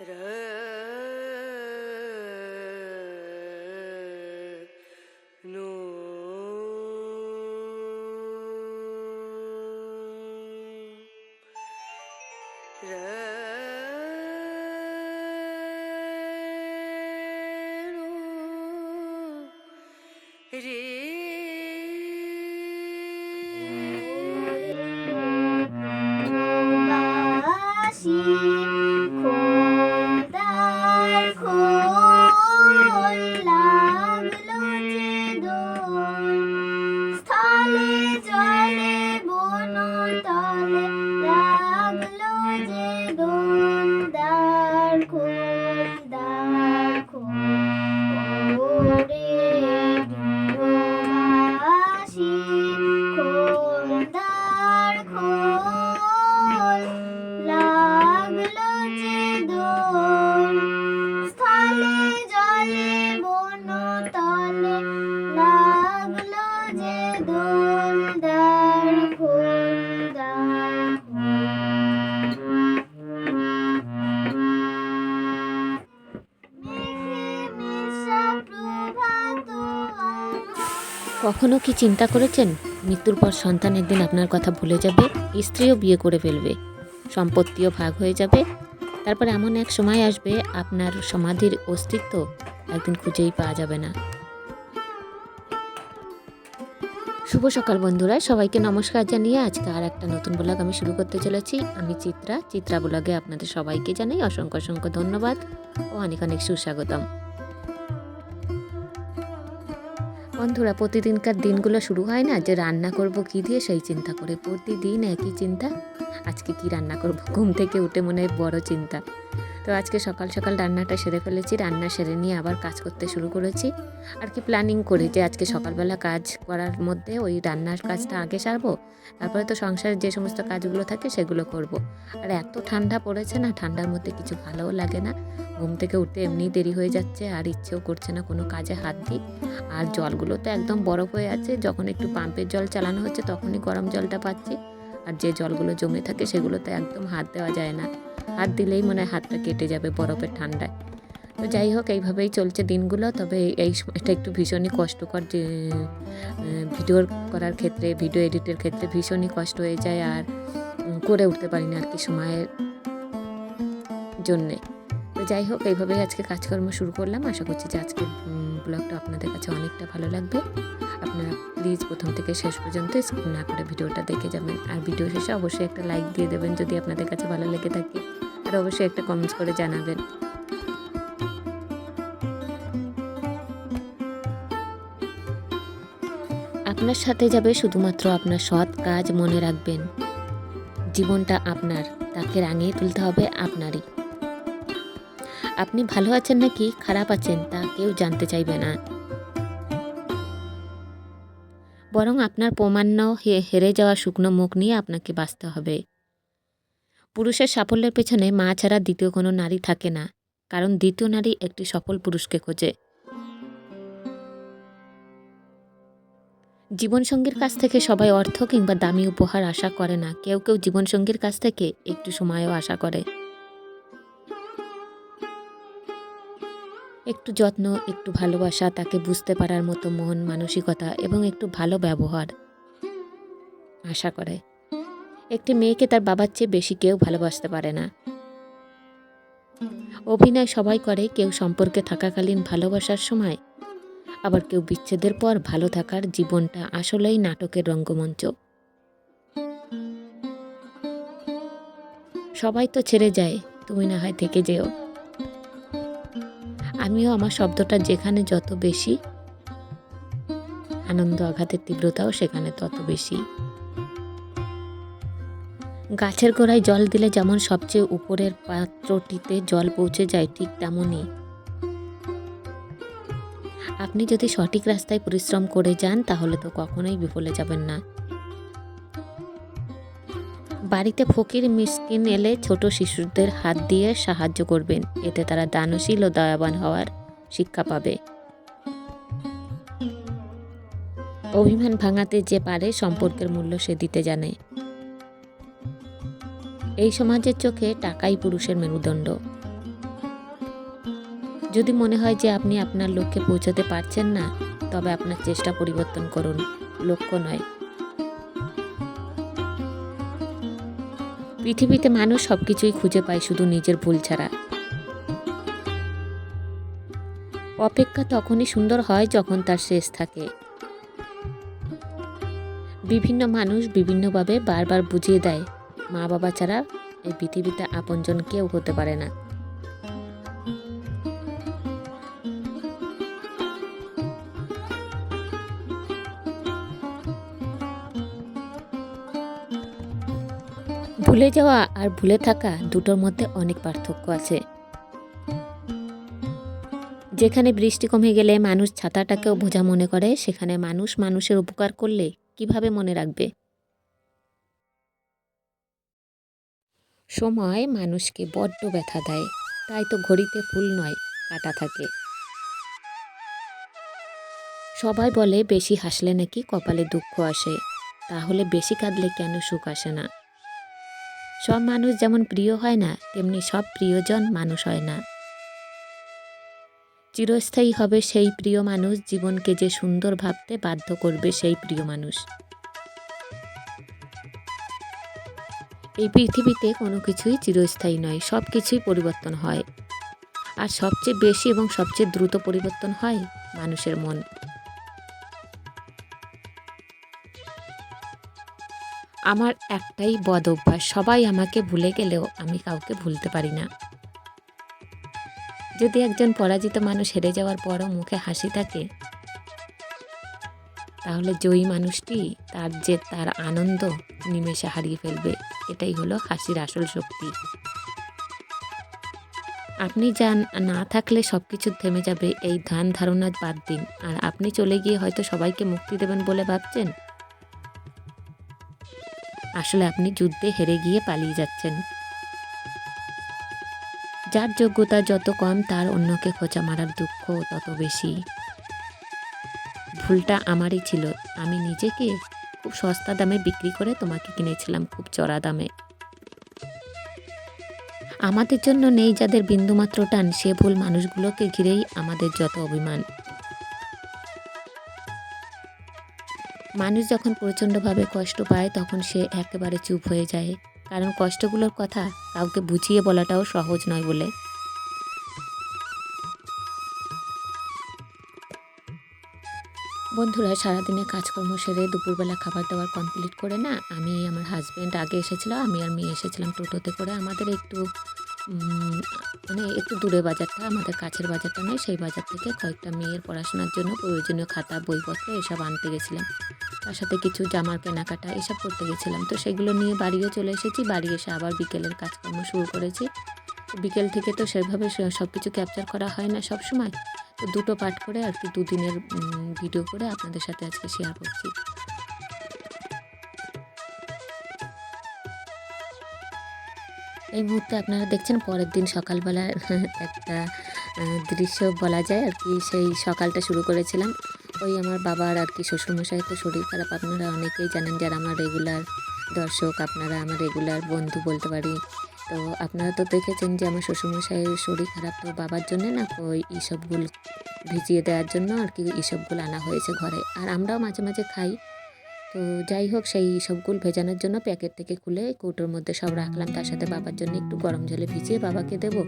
No কখনো কি চিন্তা করেছেন? মৃত্যুর পর সন্তান একদিন আপনার কথা ভুলে যাবে, স্ত্রীও বিয়ে করে ফেলবে। সম্পত্তিও ভাগ হয়ে যাবে। তারপর এমন এক সময় আসবে, আপনার সমাধির অস্তিত্ব একদিন খুঁজেই পাওয়া যাবে না। শুভ সকাল বন্ধুরা, সবাইকে নমস্কার জানিয়ে আজকে আর একটা নতুন ব্লগ আমি শুরু করতে চলেছি। আমি চিত্রা চিত্রা ব্লগে আপনাদের সবাইকে জানাই অসংখ্য অসংখ্য ধন্যবাদ ও অনেক অনেক সুস্বাগতম। বন্ধুরা, প্রতিদিনকার দিনগুলো শুরু হয় না যে রান্না করব কি দিয়ে সেই চিন্তা করে। প্রতিদিন একই চিন্তা। আজকে কি রান্না করব? ঘুম থেকে উঠে মনে হয় বড় চিন্তা। তো আজকে সকাল সকাল রান্নাটা সেরে ফেলেছি। রান্না সেরে নিয়ে আবার কাজ করতে শুরু করেছি। আর কি প্ল্যানিং করি যে আজকে সকালবেলা কাজ করার মধ্যে ওই রান্নার কাজটা আগে সারবো, তারপরে তো সংসারের যে সমস্ত কাজগুলো থাকে সেগুলো করব। আর এত ঠান্ডা পড়েছে না, ঠান্ডার মধ্যে কিছু ভালোও লাগে না। ঘুম থেকে উঠতে এমনি দেরি হয়ে যাচ্ছে আর ইচ্ছেও করছে না কোনো কাজে হাত দিই। আর জলগুলো তো একদম বরফ হয়ে আছে, যখন একটু পাম্পের জল চালানো হচ্ছে তখনই গরম জলটা পাচ্ছি। আর যে জলগুলো জমে থাকে সেগুলোতে একদম হাত দেওয়া যায় না। হাত দিলেই মনে হয় হাতটা কেটে যাবে বরফের ঠান্ডায়। তো যাই হোক, এইভাবেই চলছে দিনগুলো। তবে এই সময়টা একটু ভীষণই কষ্টকর যে ভিডিও করার ক্ষেত্রে, ভিডিও এডিটের ক্ষেত্রে ভীষণই কষ্ট হয়ে যায় আর করে উঠতে পারি না আর কি সময়ের জন্যে। তো যাই হোক, এইভাবেই আজকে কাজকর্ম শুরু করলাম। আশা করছি যে আজকে ব্লগটা আপনাদের কাছে অনেকটা ভালো লাগবে। আপনারা প্লিজ প্রথম থেকে শেষ পর্যন্ত স্কিপ না করে ভিডিওটা দেখে যাবেন। আর ভিডিও শেষে অবশ্যই একটা লাইক দিয়ে দেবেন যদি আপনাদের কাছে ভালো লেগে থাকে। আর অবশ্যই একটা কমেন্টস করে জানাবেন। আপনার সাথে যাবে শুধুমাত্র আপনার সৎ কাজ মনে রাখবেন। জীবনটা আপনার, তাকে রাঙিয়ে তুলতে হবে আপনারই। আপনি ভালো আছেন নাকি খারাপ আছেন তা কেউ জানতে চাইবে না। বরং আপনার প্রমাণ্য হেরে যাওয়া শুকনো মুখ নিয়ে আপনাকে বাঁচতে হবে। পুরুষের সাফল্যের পেছনে মা ছাড়া দ্বিতীয় কোনো নারী থাকে না, কারণ দ্বিতীয় নারী একটি সফল পুরুষকে খোঁজে। জীবনসঙ্গীর কাছ থেকে সবাই অর্থ কিংবা দামি উপহার আশা করে না, কেউ কেউ জীবনসঙ্গীর কাছ থেকে একটু সময়ও আশা করে। একটু যত্ন, একটু ভালোবাসা, তাকে বুঝতে পারার মতো মন, মানসিকতা এবং একটু ভালো ব্যবহার আশা করে। একটি মেয়েকে তার বাবার চেয়ে বেশি কেউ ভালোবাসতে পারে না। অভিনয় সবাই করে কেউ সম্পর্কে থাকাকালীন ভালোবাসার সময়, আবার কেউ বিচ্ছেদের পর ভালো থাকার জীবনটা আসলেই নাটকের রঙ্গমঞ্চ। সবাই তো ছেড়ে যায়, তুমি না হয় থেকে যেও। আমিও আমার শব্দটা যেখানে যত বেশি, আনন্দ আঘাতের তীব্রতাও সেখানে তত বেশি। গাছের গোড়ায় জল দিলে যেমন সবচেয়ে উপরের পাত্রটিতে জল পৌঁছে যায়, ঠিক তেমনই। আপনি যদি সঠিক রাস্তায় পরিশ্রম করে যান, তাহলে তো কখনোই বিফলে যাবেন না। বাড়িতে ফকির মিসকিন এলে ছোট শিশুদের হাত দিয়ে সাহায্য করবেন। এতে তারা দানশীল ও দয়াবান হওয়ার শিক্ষা পাবে। অভিমান ভাঙাতে যে পারে সম্পর্কের মূল্য সে দিতে জানে। এই সমাজের চোখে টাকাই পুরুষের মেরুদণ্ড। যদি মনে হয় যে আপনি আপনার লক্ষ্যে পৌঁছাতে পারছেন না, তবে আপনার চেষ্টা পরিবর্তন করুন, লক্ষ্য নয়। পৃথিবীতে মানুষ সব কিছুই খুঁজে পায় শুধু নিজের ভুল ছাড়া। অপেক্ষা তখনই সুন্দর হয় যখন তার শেষ থাকে। বিভিন্ন মানুষ বিভিন্নভাবে বারবার বুঝিয়ে দেয় মা বাবা ছাড়া এই পৃথিবীতে আপনজন কেউ হতে পারে না। ভুলে যাওয়া আর ভুলে থাকা দুটোর মধ্যে অনেক পার্থক্য আছে। যেখানে বৃষ্টি কমে গেলে মানুষ ছাতাটাকেও বোঝা মনে করে, সেখানে মানুষ মানুষের উপকার করলে কীভাবে মনে রাখবে? সময় মানুষকে বড্ড ব্যথা দেয়। তাই তো ঘড়িতে ফুল নয়, কাটা থাকে। সবাই বলে, বেশি হাসলে নাকি কপালে দুঃখ আসে। তাহলে বেশি কাঁদলে কেন সুখ আসে না? সব মানুষ যেমন প্রিয় হয় না, তেমনি সব প্রিয়জন মানুষ হয় না। চিরস্থায়ী হবে সেই প্রিয় মানুষ, জীবনকে যে সুন্দর ভাবতে বাধ্য করবে সেই প্রিয় মানুষ। এই পৃথিবীতে কোনো কিছুই চিরস্থায়ী নয় সব কিছুই পরিবর্তন হয়। আর সবচেয়ে বেশি এবং সবচেয়ে দ্রুত পরিবর্তন হয় মানুষের মন। আমার একটাই বদ অভ্যাস, সবাই আমাকে ভুলে গেলেও আমি কাউকে ভুলতে পারি না। যদি একজন পরাজিত মানুষ হেরে যাওয়ার পরও মুখে হাসি থাকে তাহলে জয়ী মানুষটি তার যে তার আনন্দ নিমেষে হারিয়ে ফেলবে, এটাই হলো হাসির আসল শক্তি। আপনি যান না থাকলে সব কিছু থেমে যাবে, এই ধ্যান ধারণা বাদ দিন। আর আপনি চলে গিয়ে হয়তো সবাইকে মুক্তি দেবেন বলে ভাবছেন। আসলে আপনি যুদ্ধে হেরে গিয়ে পালিয়ে যাচ্ছেন। যার যোগ্যতা যত কম, তার অন্যকে খোঁচা মারার দুঃখ তত বেশি। ভুলটা আমারই ছিল। আমি নিজেকে খুব সস্তা দামে বিক্রি করে তোমাকে কিনেছিলাম খুব চড়া দামে? আমাদের জন্য নেই যাদের বিন্দুমাত্র টান, সে ভুল মানুষগুলোকে ঘিরেই আমাদের যত অভিমান। মানুষ যখন প্রচণ্ডভাবে কষ্ট পায়, তখন সে একেবারে চুপ হয়ে যায়। কারণ কষ্টগুলোর কথা কাউকে বুঝিয়ে বলাটাও সহজ নয় বলে। বন্ধুরা, সারাদিনে কাজকর্ম সেরে দুপুরবেলা খাবার দাবার কমপ্লিট করে না, আমি আমার হাজব্যান্ড আগে এসেছিল, আমি আর মেয়ে এসেছিলাম টোটোতে করে। আমাদের একটু মানে একটু দূরে বাজারটা, আমাদের কাছের বাজারটা নয়, সেই বাজার থেকে কয়েকটা মেয়ের পড়াশোনার জন্য প্রয়োজনীয় খাতা, বইপত্র এসব আনতে গেছিলাম। তার সাথে কিছু জামার কেনাকাটা এসব করতে গেছিলাম। তো সেগুলো নিয়ে বাড়িও চলে এসেছি, বাড়ি এসে আবার বিকেলের কাজকর্ম শুরু করেছি। বিকেল থেকে তো সেভাবে সব কিছু ক্যাপচার করা হয় না সব সময় তো দুটো পার্ট করে আর কি দুদিনের ভিডিও করে আপনাদের সাথে আজকে শেয়ার করছি। এই মুহূর্তে আপনারা দেখছেন পরের দিন সকালবেলা একটা দৃশ্য বলা যায় আর কি, সেই সকালটা শুরু করেছিলাম। ওই আমার বাবার আর কি শ্বশুরমশাই তো শরীর খারাপ, আপনারা অনেকেই জানেন যারা আমার রেগুলার দর্শক, আপনারা আমার রেগুলার বন্ধু বলতে পারি। তো আপনারা তো দেখেছেন যে আমার শ্বশুরমশাইয়ের শরীর খারাপ, তো বাবার জন্য না ওই ইসবগুল ভিজিয়ে দেওয়ার জন্য আর কি ইসবগুল আনা হয়েছে ঘরে। আর আমরাও মাঝে মাঝে খাই। তো যাই হোক সেই সবগুলো ভেজানোর জন্য প্যাকেট থেকে খুলে কৌটোর মধ্যে সব রাখলাম। তার সাথে বাবার জন্য একটু গরম জলে ভিজিয়ে বাবাকে দেবো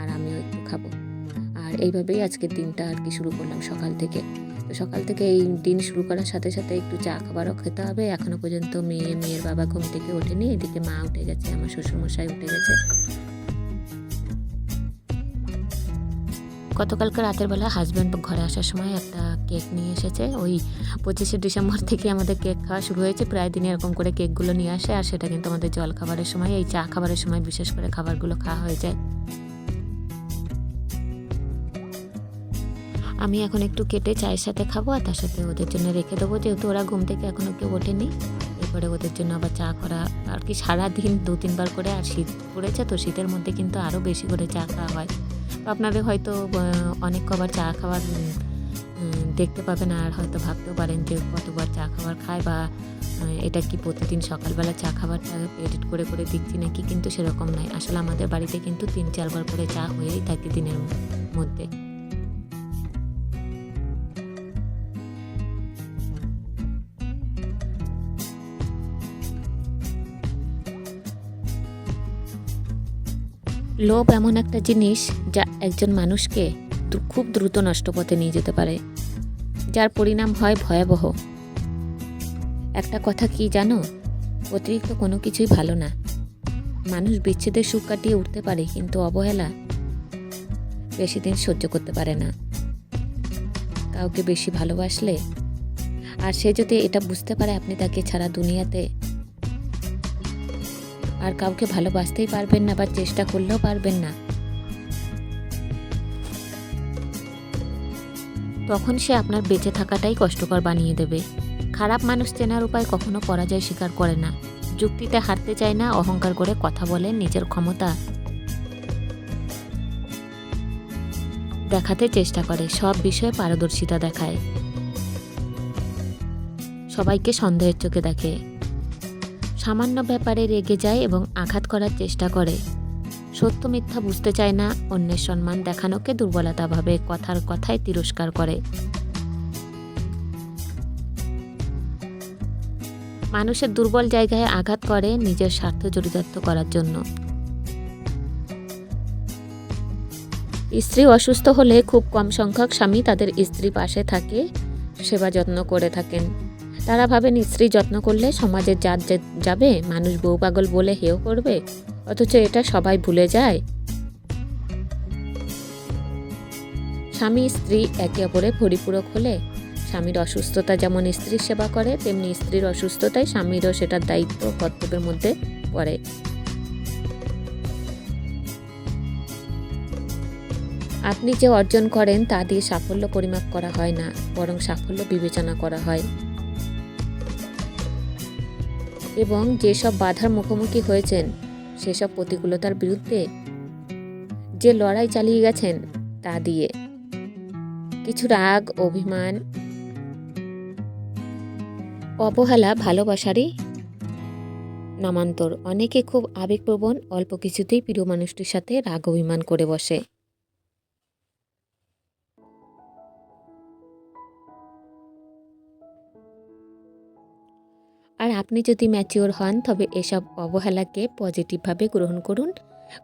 আর আমিও একটু খাব। আর এইভাবেই আজকের দিনটা আর কি শুরু করলাম সকাল থেকে। সকাল থেকে এই দিন শুরু করার সাথে সাথে একটু চা খাবারও খেতে হবে। এখনও পর্যন্ত মেয়ে, মেয়ের বাবা ঘুম থেকে ওঠেনি, এদিকে মা উঠে গেছে, আমার শ্বশুরমশাই উঠে গেছে। গতকালকে রাতের বেলা হাজব্যান্ড ঘরে আসার সময় একটা কেক নিয়ে এসেছে। ওই পঁচিশে ডিসেম্বর থেকে আমাদের কেক খাওয়া শুরু হয়েছে। প্রায় দিন এরকম করে কেকগুলো নিয়ে আসে, আর সেটা কিন্তু আমাদের জল খাবারের সময়, এই চা খাবারের সময় বিশেষ করে খাবারগুলো খাওয়া হয়ে যায়। আমি এখন একটু কেটে চায়ের সাথে খাব আর তার সাথে ওদের জন্য রেখে দেবো, যেহেতু ওরা ঘুম থেকে এখনও কেউ ওঠেনি। এরপরে ওদের জন্য আবার চা করা, আর কি সারাদিন দু তিনবার করে, আর শীত পড়েছে তো শীতের মধ্যে কিন্তু আরও বেশি করে চা খাওয়া হয়। তো আপনাদের হয়তো অনেক কবার চা খাওয়ার দেখতে পাবেন আর হয়তো ভাবতেও পারেন যে কতবার চা খাবার খায় বা এটা কি প্রতিদিন সকালবেলা চা খাবারটা এডিট করে করে দিচ্ছি নাকি, কিন্তু সেরকম নয়। আসলে আমাদের বাড়িতে কিন্তু তিন চারবার করে চা হয়েই থাকে দিনের মধ্যে। লোভ এমন একটা জিনিস যা একজন মানুষকে খুব দ্রুত নষ্ট পথে নিয়ে যেতে পারে, যার পরিণাম হয় ভয়াবহ। একটা কথা কি জানো? অতিরিক্ত কোনো কিছুই ভালো না। মানুষ বিচ্ছেদের সুখ কাটিয়ে উঠতে পারে, কিন্তু অবহেলা বেশি দিন সহ্য করতে পারে না। কাউকে বেশি ভালোবাসলে, আর সে যদি এটা বুঝতে পারে, আপনি তাকে ছাড়া দুনিয়াতে আর কাউকে ভালোবাসতেই পারবেন না বা চেষ্টা করলেও পারবেন না। তখন সে আপনার বেঁচে থাকাটাই কষ্টকর বানিয়ে দেবে। খারাপ মানুষ চেনার উপায় কখনো পরাজয় স্বীকার করে না। যুক্তিতে হারতে চায় না, অহংকার করে কথা বলে নিজের ক্ষমতা দেখাতে চেষ্টা করে, সব বিষয়ে পারদর্শিতা দেখায়। সবাইকে সন্দেহের চোখে দেখে। সামান্য ব্যাপারে রেগে যায় এবং আঘাত করার চেষ্টা করে। সত্য মিথ্যা বুঝতে চায় না, অন্যের সম্মান দেখানোকে দুর্বলতা ভাবে কথার কথায় তিরস্কার করে। মানুষের দুর্বল জায়গায় আঘাত করে নিজের স্বার্থ চরিতার্থ করার জন্য। স্ত্রী অসুস্থ হলে খুব কম সংখ্যক স্বামী তাদের স্ত্রী পাশে থাকে, সেবা যত্ন করে থাকেন। তারা ভাবেন স্ত্রী যত্ন করলে সমাজের জাত যাবে, মানুষ বউ পাগল বলে হেও করবে, অথচ এটা সবাই ভুলে যায়। স্বামী স্ত্রী একে অপরে পরিপূরক হলে স্বামীর অসুস্থতা যেমন স্ত্রীর সেবা করে, তেমনি স্ত্রীর অসুস্থতায় স্বামীরও সেটার দায়িত্ব কর্তব্যের মধ্যে পড়ে। আপনি যে অর্জন করেন তা দিয়ে সাফল্য পরিমাপ করা হয় না, বরং সাফল্য বিবেচনা করা হয়। এবং যেসব বাধার মুখোমুখি হয়েছেন, সেসব প্রতিকূলতার বিরুদ্ধে যে লড়াই চালিয়ে গেছেন, তা দিয়ে। কিছু রাগ, অভিমান, অবহেলা ভালোবাসারই নামান্তর। অনেকে খুব আবেগপ্রবণ, অল্প কিছুতেই প্রিয় মানুষটির সাথে রাগ, অভিমান করে বসে। আপনি যদি ম্যাচিওর হন, তবে এসব অবহেলাকে পজিটিভভাবে গ্রহণ করুন।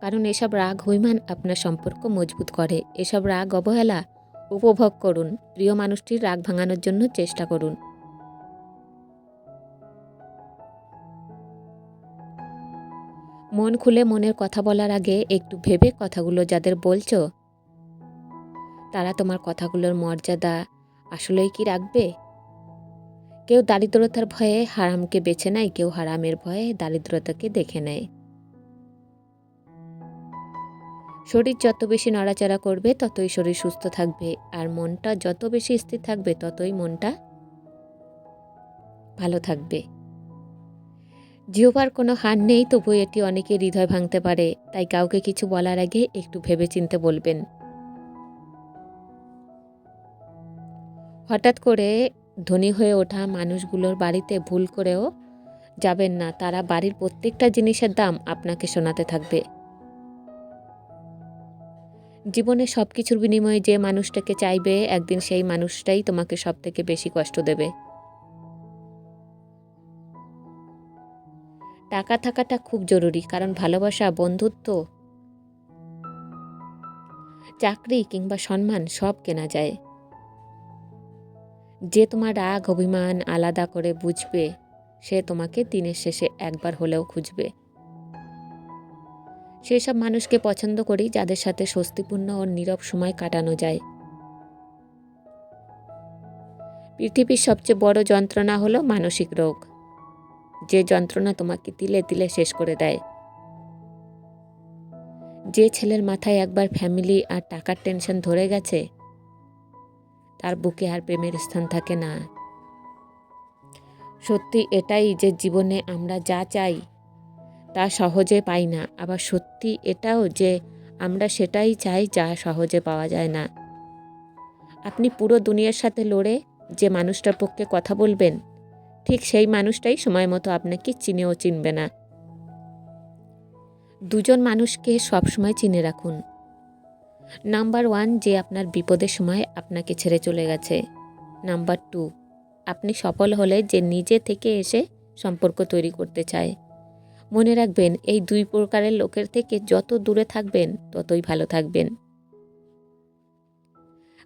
কারণ এসব রাগ হইমান আপনার সম্পর্ক মজবুত করে। এসব রাগ, অবহেলা উপভোগ করুন। প্রিয় মানুষটির রাগ ভাঙানোর জন্য চেষ্টা করুন। মন খুলে মনের কথা বলার আগে একটু ভেবে কথাগুলো যাদের বলছো, তারা তোমার কথাগুলোর মর্যাদা আসলেই কি রাখবে? কেউ দারিদ্রতার ভয়ে হারামকে বেছে নেয়, কেউ হারামের ভয়ে দারিদ্রতাকে দেখে নেয়। শরীর যত বেশি নড়াচড়া করবে, ততই শরীর সুস্থ থাকবে, আর মনটা যত বেশি স্থির থাকবে, ততই মনটা ভালো থাকবে। জিওবার কোনো হার নেই তবু এটি অনেকে হৃদয় ভাঙতে পারে, তাই কাউকে কিছু বলার আগে একটু ভেবেচিন্তে বলবেন। হঠাৎ করে ধনী হয়ে ওঠা মানুষগুলোর বাড়িতে ভুল করেও যাবেন না। তারা বাড়ির প্রত্যেকটা জিনিসের দাম আপনাকে শোনাতে থাকবে। জীবনে সব কিছুর বিনিময়ে যে মানুষটাকে চাইবে, একদিন সেই মানুষটাই তোমাকে সব থেকে বেশি কষ্ট দেবে। টাকা থাকাটা খুব জরুরি, কারণ ভালোবাসা, বন্ধুত্ব, চাকরি কিংবা সম্মান সব কেনা যায়। যে তোমার রাগ, অভিমান আলাদা করে বুঝবে, সে তোমাকে দিনের শেষে একবার হলেও খুঁজবে। সেসব মানুষকে পছন্দ করি যাদের সাথে স্বস্তিপূর্ণ ও নীরব সময় কাটানো যায়। পৃথিবীর সবচেয়ে বড় যন্ত্রণা হলো মানসিক রোগ। যে যন্ত্রণা তোমাকে তিলে তিলে শেষ করে দেয়। যে ছেলের মাথায় একবার ফ্যামিলি আর টাকার টেনশন ধরে গেছে তার বুকে আর প্রেমের স্থান থাকে না। সত্যি এটাই যে জীবনে আমরা যা চাই, তা সহজে পাই না। আবার সত্যি এটাও যে আমরা সেটাই চাই, যা সহজে পাওয়া যায় না। আপনি পুরো দুনিয়ার সাথে লড়ে যে মানুষটার পক্ষে কথা বলবেন, ঠিক সেই মানুষটাই সময় মতো আপনাকে চিনেও চিনবে না। দুজন মানুষকে সবসময় চিনে রাখুন। নাম্বার ওয়ান যে আপনার বিপদের সময় আপনাকে ছেড়ে চলে গেছে। নাম্বার টু আপনি সফল হলে যে নিজে থেকে এসে সম্পর্ক তৈরি করতে চায়। মনে রাখবেন, এই দুই প্রকারের লোকের থেকে যত দূরে থাকবেন, ততই ভালো থাকবেন।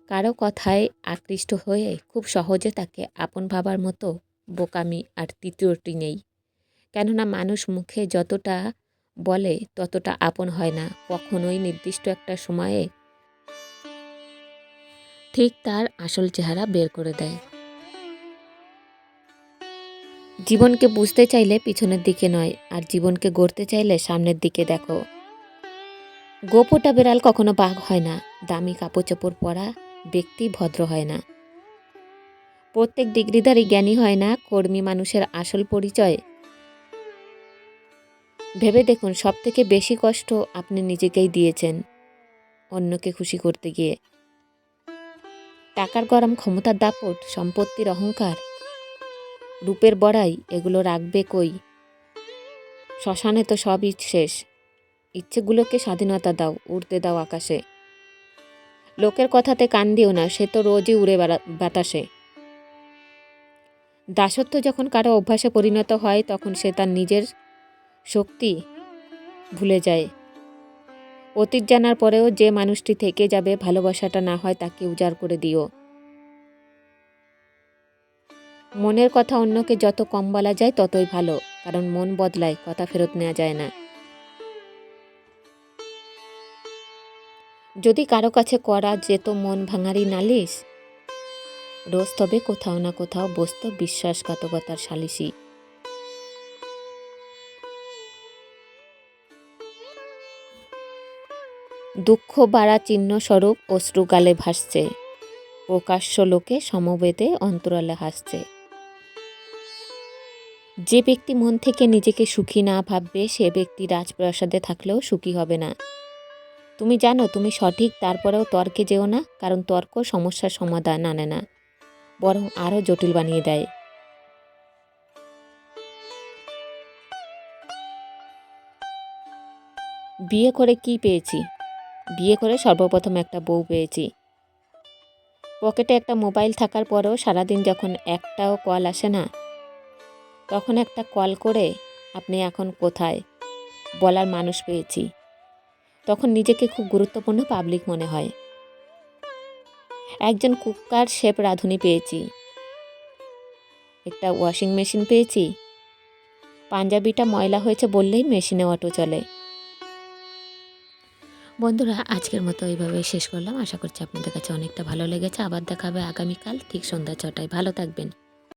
কারও কথায় আকৃষ্ট হয়ে খুব সহজে তাকে আপন ভাবার মতো বোকামি আর তৃতীয়টি নেই। কেননা মানুষ মুখে যতটা বলে, ততটা আপন হয় না, কখনোই নির্দিষ্ট একটা সময়ে ঠিক তার আসল চেহারা বের করে দেয়। জীবনকে বুঝতে চাইলে পিছনের দিকে নয়, আর জীবনকে গড়তে চাইলে সামনের দিকে দেখো। গোপোটা বেড়াল কখনো বাঘ হয় না, দামি কাপড় চোপড় পরা ব্যক্তি ভদ্র হয় না। প্রত্যেক ডিগ্রিধারী জ্ঞানী হয় না, কর্মী মানুষের আসল পরিচয় ভেবে দেখুন সব থেকে বেশি কষ্ট আপনি নিজেকেই দিয়েছেন অন্যকে খুশি করতে গিয়ে। টাকার গরম ক্ষমতার দাপট, সম্পত্তির অহংকার, রূপের বড়াই, এগুলো রাখবে কই? শ্মশানে তো সবই শেষ। ইচ্ছেগুলোকে স্বাধীনতা দাও, উড়তে দাও আকাশে। লোকের কথাতে কান দিও না, সে তো রোজই উড়ে বাতাসে। দাসত্ব যখন কারও অভ্যাসে পরিণত হয়, তখন সে তার নিজের শক্তি ভুলে যায়। অতীত জানার পরেও যে মানুষটি থেকে যাবে, ভালোবাসাটা না হয় তাকে উজাড় করে দিও। মনের কথা অন্যকে যত কম বলা যায়, ততই ভালো, কারণ মন বদলায়, কথা ফেরত নেওয়া যায় না। যদি কারও কাছে করা যেত মন ভাঙারি নালিশ, রোজ তবে কোথাও না কোথাও বসত বিশ্বাসঘাতকতার সালিসি দুঃখ বাড়া চিহ্ন স্বরূপ অশ্রুগালে ভাসছে। প্রকাশ্য লোকে সমবেদে অন্তরালে হাসছে। যে ব্যক্তি মন থেকে নিজেকে সুখী না ভাববে, সে ব্যক্তি রাজপ্রাসাদে থাকলেও সুখী হবে না। তুমি জানো, তুমি সঠিক, তারপরেও তর্কে যেও না, কারণ তর্ক সমস্যার সমাধান আনে না, বরং আরও জটিল বানিয়ে দেয়। বিয়ে করে কি পেয়েছি? বিয়ে করে সর্বপ্রথম একটা বউ পেয়েছি। পকেটে একটা মোবাইল থাকার পরেও সারাদিন যখন একটাও কল আসে না, তখন একটা কল করে, আপনি এখন কোথায়? বলার মানুষ পেয়েছি। তখন নিজেকে খুব গুরুত্বপূর্ণ পাবলিক মনে হয়। একজন কুকার শেপ রাঁধুনি পেয়েছি। একটা ওয়াশিং মেশিন পেয়েছি। পাঞ্জাবিটা ময়লা হয়েছে বললেই মেশিনে অটো চলে। বন্ধুরা, আজকের মতো এইভাবে শেষ করলাম। আশা করছি আপনাদের কাছে অনেকটা ভালো লেগেছে। আবার দেখাবে আগামীকাল ঠিক সন্ধ্যা ছটায়। ভালো থাকবেন।